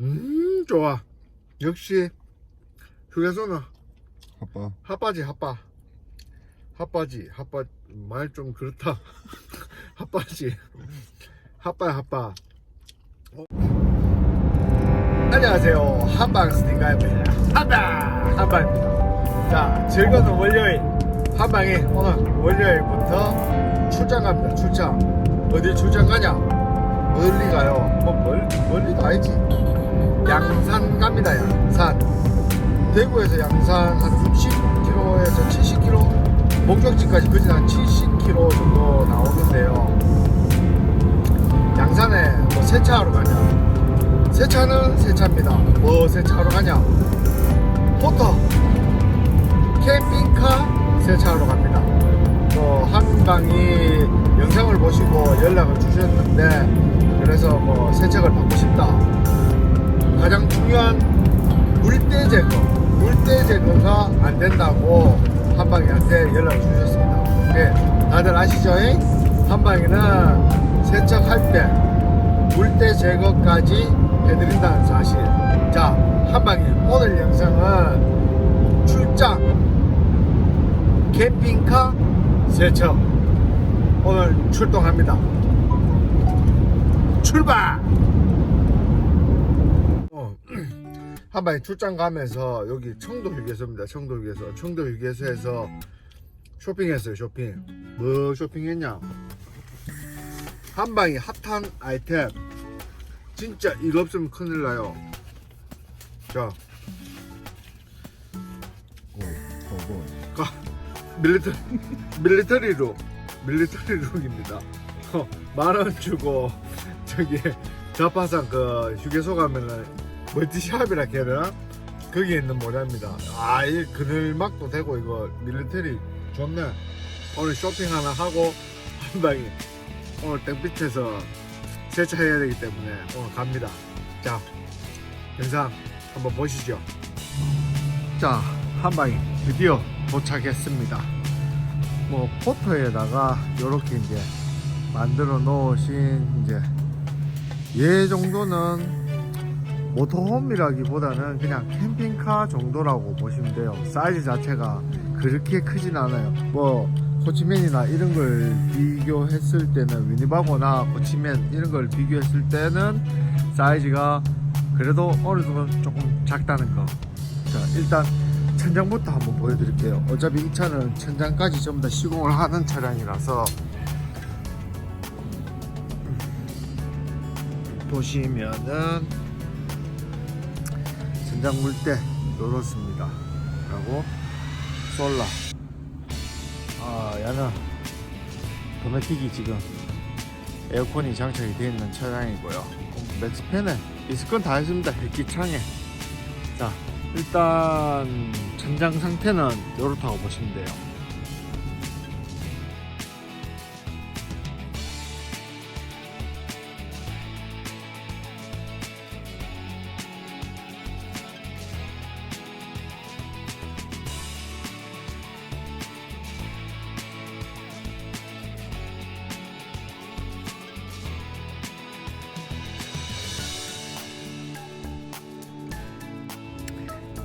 음 좋아. 역시 휴게소는 아빠 핫바지 핫바. 핫바지 핫바 말 좀 그렇다. 핫바지. 핫바야 핫바. 어. 안녕하세요. 한방 스팅가입니다. 한방 한방입니다. 자 즐거운 월요일. 한방에 오늘 월요일부터 출장 갑니다 출장. 어디 출장 가냐? 멀리 가요. 뭐 멀, 멀리도 아니지 양산 갑니다 양산. 대구에서 양산 한 60km에서 70km 목적지까지 그진 한 70km 정도 나오는데요. 양산에 뭐 세차하러 가냐? 세차는 세차입니다. 뭐 세차하러 가냐? 포터 캠핑카 세차하러 갑니다. 또 한방이 영상을 보시고 연락을 주셨는데 그래서 뭐 세척을 받고 싶다 가장 중요한 물때 제거, 물때 제거가 안 된다고 한방이한테 연락을 주셨습니다. 네, 다들 아시죠? 한방이는 세척할 때 물때 제거까지 해드린다는 사실. 자, 한방이 오늘 영상은 출장 캠핑카 세척 오늘 출동합니다. 출발! 한방에 출장 가면서 여기 청도 휴게소입니다. 청도 휴게소. 청도 휴게소에서 쇼핑했어요. 쇼핑. 뭐 쇼핑했냐? 한방이 핫한 아이템. 진짜 이거 없으면 큰일 나요. 자, 가 밀리터리 밀리터리룩 밀리터리룩입니다. 어, 만원 주고 저기 자파상 그 휴게소 가면은 멀티샵이라 해야 되나? 거기에 있는 모자입니다. 아, 이 그늘막도 되고 이거 밀리터리 좋네. 오늘 쇼핑 하나 하고 한 방에 오늘 땡빛에서 세차해야 되기 때문에 오늘 갑니다. 자, 영상 한번 보시죠. 자, 한방이 드디어 도착했습니다. 뭐 포터에다가 이렇게 이제 만들어 놓으신 이제 얘 정도는 모터홈이라기보다는 그냥 캠핑카 정도라고 보시면 돼요. 사이즈 자체가 그렇게 크진 않아요. 뭐 코치맨이나 이런 걸 비교했을 때는 위니바고나 코치맨 이런 걸 비교했을 때는 사이즈가 그래도 어느 정도 조금 작다는 거. 자 일단 천장부터 한번 보여드릴게요. 어차피 이 차는 천장까지 전부 다 시공을 하는 차량이라서 보시면은 천장 물때 이렇습니다. 그리고 솔라. 아 얘는 도메틱이 지금 에어컨이 장착이 되어 있는 차량이고요. 맥스팬에 있을 건다 했습니다. 헬기창에. 자 일단 천장 상태는 이렇다고 보시면 돼요.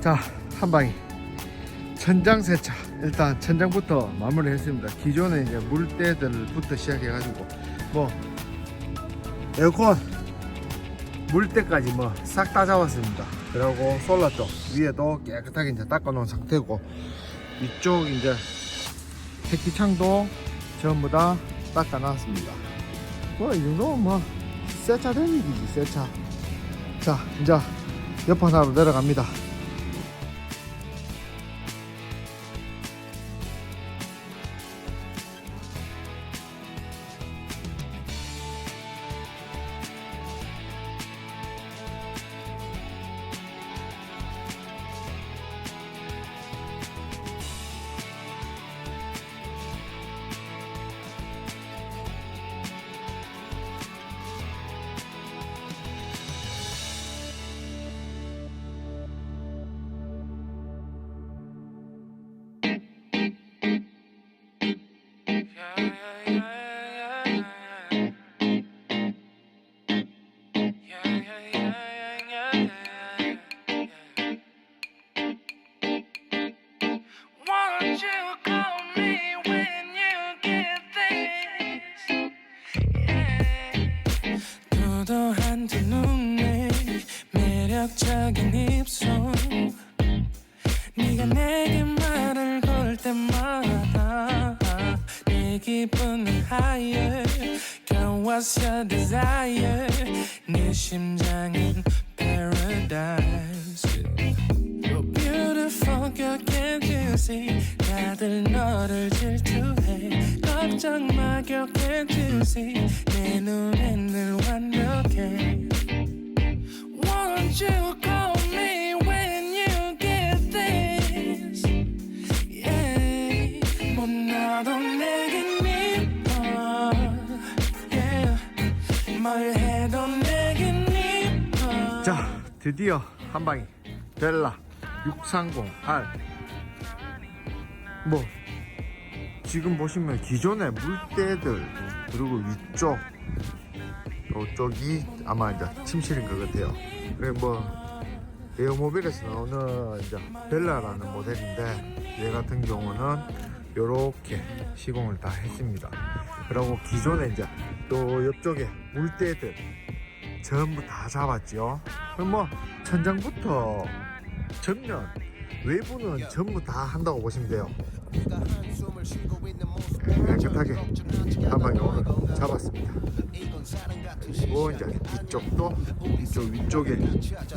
자, 한 방에 천장 세차. 일단 천장부터 마무리 했습니다. 기존에 이제 물때들부터 시작해 가지고 뭐 에어컨 물때까지 뭐 싹 다 잡았습니다. 그리고 솔라 쪽 위에도 깨끗하게 이제 닦아 놓은 상태고 이쪽 이제 택기창도 전부 다 닦아 놨습니다. 뭐 이 정도면 뭐 세차 된 일이지 세차. 자 이제 옆판으로 내려갑니다. 네가 내게 말을 걸 때마다 내 기분은 higher Girl what's your desire 네 심장은 paradise You're beautiful girl can't you see 다들 너를 질투해 걱정 마 girl can't you see 내 눈엔 늘 완벽해 Won't you 뭐 나도 내겐 이뻐 yeah. 뭘 해도 내겐 이뻐 자 드디어 한 방이 벨라. 630R 뭐 지금 보시면 기존의 물대들 그리고 위쪽 이쪽이 아마 이제 침실인 것 같아요. 그리고 뭐 에어모빌에서 나오는 이제 벨라라는 모델인데 얘 같은 경우는 이렇게 시공을 다 했습니다. 그리고 기존에 이제 또 옆쪽에 물대들 전부 다 잡았죠. 그럼 뭐 천장부터 전면 외부는 전부 다 한다고 보시면 돼요. 깨끗하게 한 방에 오늘 잡았습니다. 그리고 이제 이쪽도 이쪽 위쪽에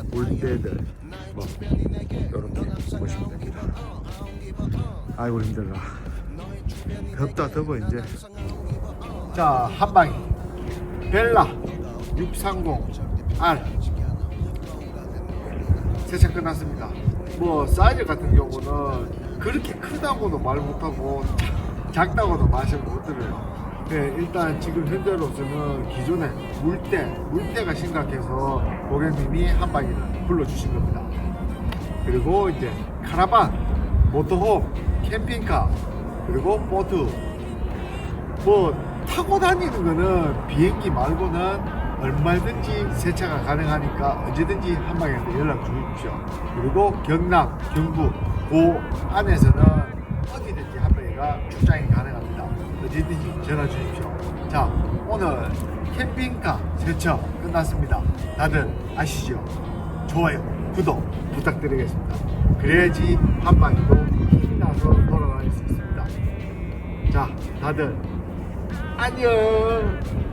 물대들 뭐 이렇게 보시면 됩니다. 아이고 힘들다. 덥다 더워 이제. 자 한 방에 벨라 630R 세차 끝났습니다. 뭐 사이즈 같은 경우는 그렇게 크다고도 말 못하고 작다고도 말을 못 들어요. 네, 일단 지금 현재로서는 기존에 물때, 물때가 심각해서 고객님이 한 방에 불러주신 겁니다. 그리고 이제 카라반, 모터홈, 캠핑카, 그리고 보트, 뭐 타고 다니는 거는 비행기 말고는 얼마든지 세차가 가능하니까 언제든지 한 방에 연락 주십시오. 그리고 경남, 경북 그 안에서는 어디든지 한 방에가 출장이 가능합니다. 언제든지 전화 주십시오. 자, 오늘 캠핑카 세차 끝났습니다. 다들 아시죠? 좋아요, 구독 부탁드리겠습니다. 그래야지 한 방에도 힘이 나서 돌아다닐 수 있습니다. 자, 다들 안녕.